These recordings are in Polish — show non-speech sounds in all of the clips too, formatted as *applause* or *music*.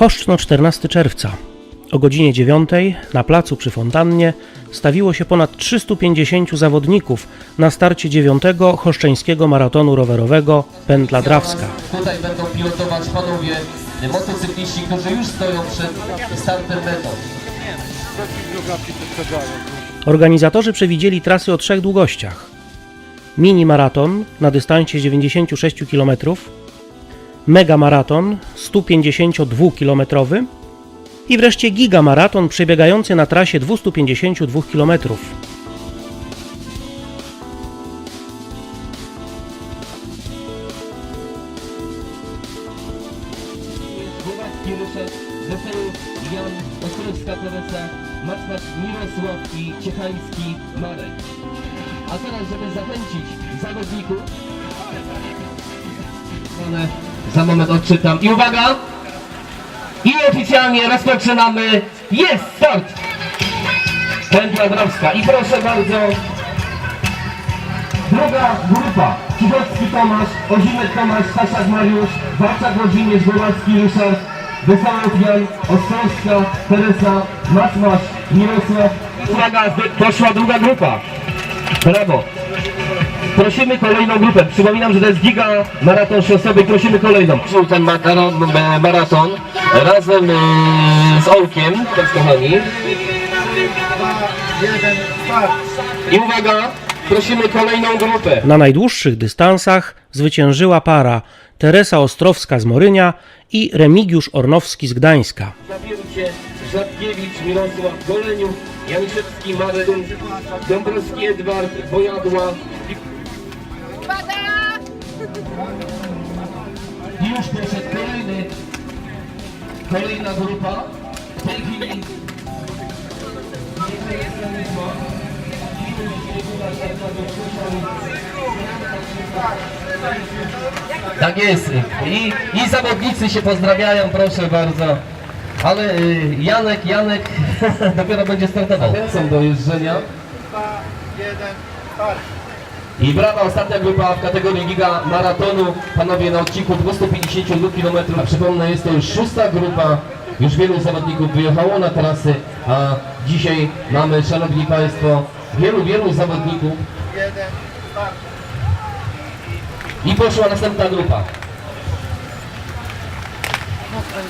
Choszczno 14 czerwca. O godzinie 9 na placu przy fontannie stawiło się ponad 350 zawodników na starcie 9 choszczeńskiego maratonu rowerowego Pętla Drawska. Tutaj będą pilotować panowie motocykliści, którzy już stoją przed startem metą. Organizatorzy przewidzieli trasy o trzech długościach. Mini maraton na dystansie 96 km, mega maraton 152 km i wreszcie gigamaraton przebiegający na trasie 252 km. Głowacki Ryszard, Wesoły Jan, Ostrowska Teresa, Macmacz Mirosław i Ciechański Marek. A teraz, żeby zachęcić zawodników, one za moment odczytam. I uwaga! I oficjalnie rozpoczynamy. Jest start! Pętla Drawska. I proszę bardzo, Druga grupa. Cichocki Tomasz, Ozimek Tomasz, Staszak Mariusz, Warczak Włodzimierz, Głowacki Ryszard, Wesoły Jan, Ostrowska, Teresa, Macmasz, Mirosław. Uwaga, poszła druga grupa. Brawo. Prosimy kolejną grupę. Przypominam, że to jest giga maraton szosowy. Prosimy kolejną. Ten maraton, razem e, z Olkiem, tak kochani. I uwaga, prosimy kolejną grupę. Na najdłuższych dystansach zwyciężyła para Teresa Ostrowska z Morynia i Remigiusz Ornowski z Gdańska. Zawiercie, Rzadkiewicz, Mirosław, Goleniuk, Janiszewski, Marek, Dąbrowski, Edward, Bojadła. I już poszedł kolejny, kolejna grupa. W tej chwili Tak jest. I, I zawodnicy się pozdrawiają, proszę bardzo. Ale y, Janek, Janek *laughs* dopiero będzie startował. Są do jeżdżenia. I brawa, ostatnia grupa w kategorii Liga Maratonu. Panowie na odcinku 252 km. Przypomnę, jest to już szósta grupa. Już wielu zawodników wyjechało na trasy, a dzisiaj mamy, szanowni państwo, wielu, wielu zawodników. I poszła następna grupa.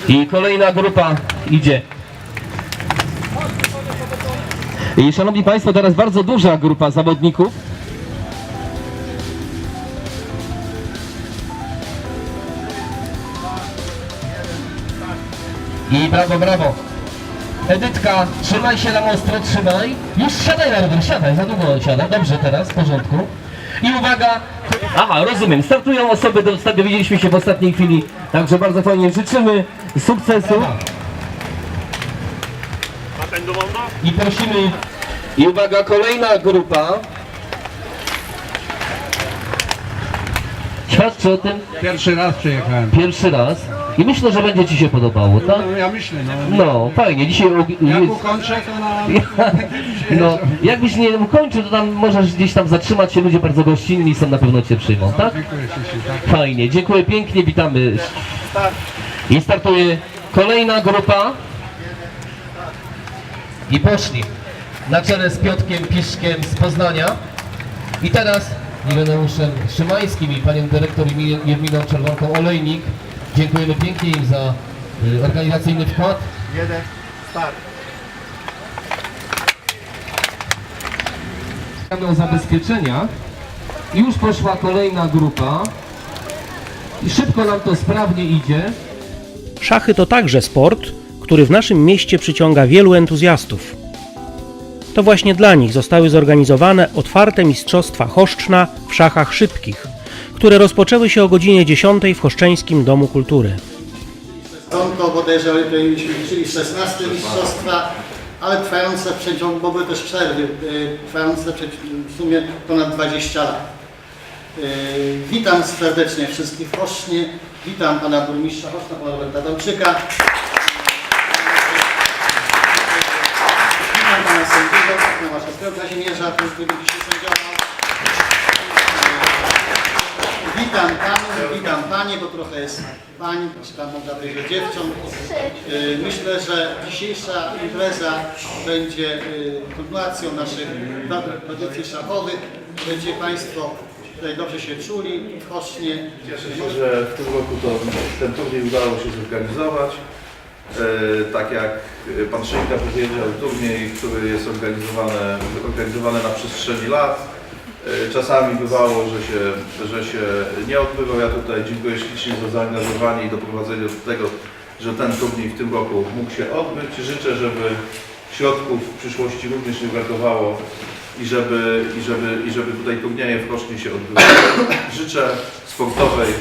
I kolejna grupa idzie. I szanowni Państwo, teraz bardzo duża grupa zawodników. I brawo, brawo. Edytka, trzymaj się na ostro, trzymaj. Już siadaj na rower, siadaj, za długo siadaj. Dobrze teraz, w porządku. I uwaga. Aha, rozumiem. Startują osoby, do, dowiedzieliśmy się w ostatniej chwili. Także bardzo fajnie życzymy sukcesu. I prosimy. I uwaga, kolejna grupa. Świadczy o tym Pierwszy raz przyjechałem. pierwszy raz. I myślę, że będzie Ci się podobało, tak? No, ja myślę, no. No, fajnie. Dzisiaj Jak ukończę, to na... *laughs* No, jakbyś nie ukończył, to tam możesz gdzieś tam zatrzymać się, ludzie bardzo gościnni są, na pewno Cię przyjmą, tak? Dziękuję Ci, tak. Fajnie, dziękuję pięknie, witamy. I startuje kolejna grupa. I poszli. Na czele z Piotkiem Piszkiem z Poznania. I teraz Ireneuszem Szymańskim i panią dyrektor Jerminą Czerwonką Olejnik. Dziękujemy pięknie im za y, organizacyjny wkład. Jeden, start. O zabezpieczeniach i już poszła kolejna grupa i szybko nam to sprawnie idzie. Szachy to także sport, który w naszym mieście przyciąga wielu entuzjastów. To właśnie dla nich zostały zorganizowane otwarte Mistrzostwa Choszczna w szachach szybkich, które rozpoczęły się o godzinie 10 w Choszczeńskim Domu Kultury. Tonko bodajże byśmy liczyli 16 mistrzostwa, ale trwające przeciąg, bo były też przerwy, y, trwające w sumie ponad 20 lat. Y, Witam serdecznie wszystkich w witam pana burmistrza Choszna, pana Roberta Domczyka. Witam pana sędziego, pana Waszewskiego Kazimierza, który jest dzisiaj sędziową. Witam Panią, witam Panie, bo trochę jest Pań, czy Pan można powiedzieć dziewcząt. Y, Myślę, że dzisiejsza impreza będzie y, kontynuacją naszych tradycji szachowych. Będziecie Państwo tutaj dobrze się czuli w Chosznie. Cieszę się, że w tym roku to, ten turniej udało się zorganizować. E, tak jak Pan Szynka powiedział, turniej, który jest organizowany, organizowany na przestrzeni lat. E, czasami bywało, że się, że się nie odbywał. Ja tutaj dziękuję ślicznie za zaangażowanie i doprowadzenie do tego, że ten turniej w tym roku mógł się odbyć. Życzę, żeby środków w przyszłości również nie brakowało i żeby, i żeby, i żeby tutaj turnieje w Kosznie się odbywały. Życzę sportowej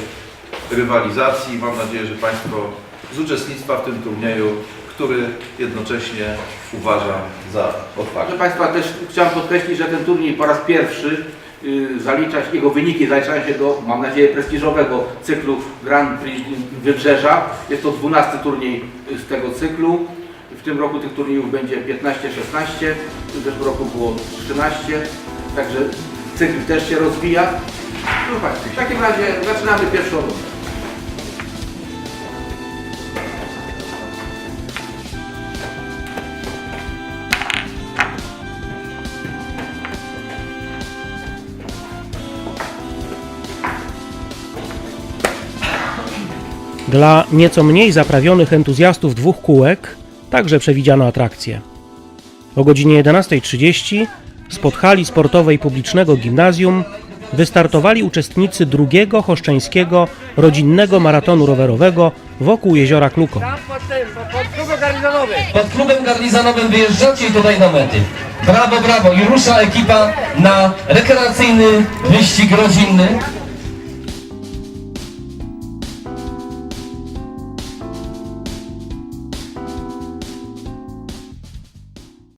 rywalizacji. Mam nadzieję, że Państwo z uczestnictwa w tym turnieju, który jednocześnie uważam za otwarty. Proszę Państwa, też chciałem podkreślić, że ten turniej po raz pierwszy y, zalicza się, jego wyniki zaliczają się do, mam nadzieję, prestiżowego cyklu Grand Prix Wybrzeża. Jest to 12 turniej y, z tego cyklu. W tym roku tych turniejów będzie 15-16, w zeszłym roku było 13, także cykl też się rozwija. Proszę Państwa, w takim razie zaczynamy pierwszą rundę. Dla nieco mniej zaprawionych entuzjastów dwóch kółek także przewidziano atrakcje. O godzinie 11.30 spod hali sportowej publicznego gimnazjum wystartowali uczestnicy drugiego choszczeńskiego rodzinnego maratonu rowerowego wokół jeziora Kluko. Pod klubem garnizonowym wyjeżdżacie tutaj na mety. Brawo, brawo i rusza ekipa na rekreacyjny wyścig rodzinny.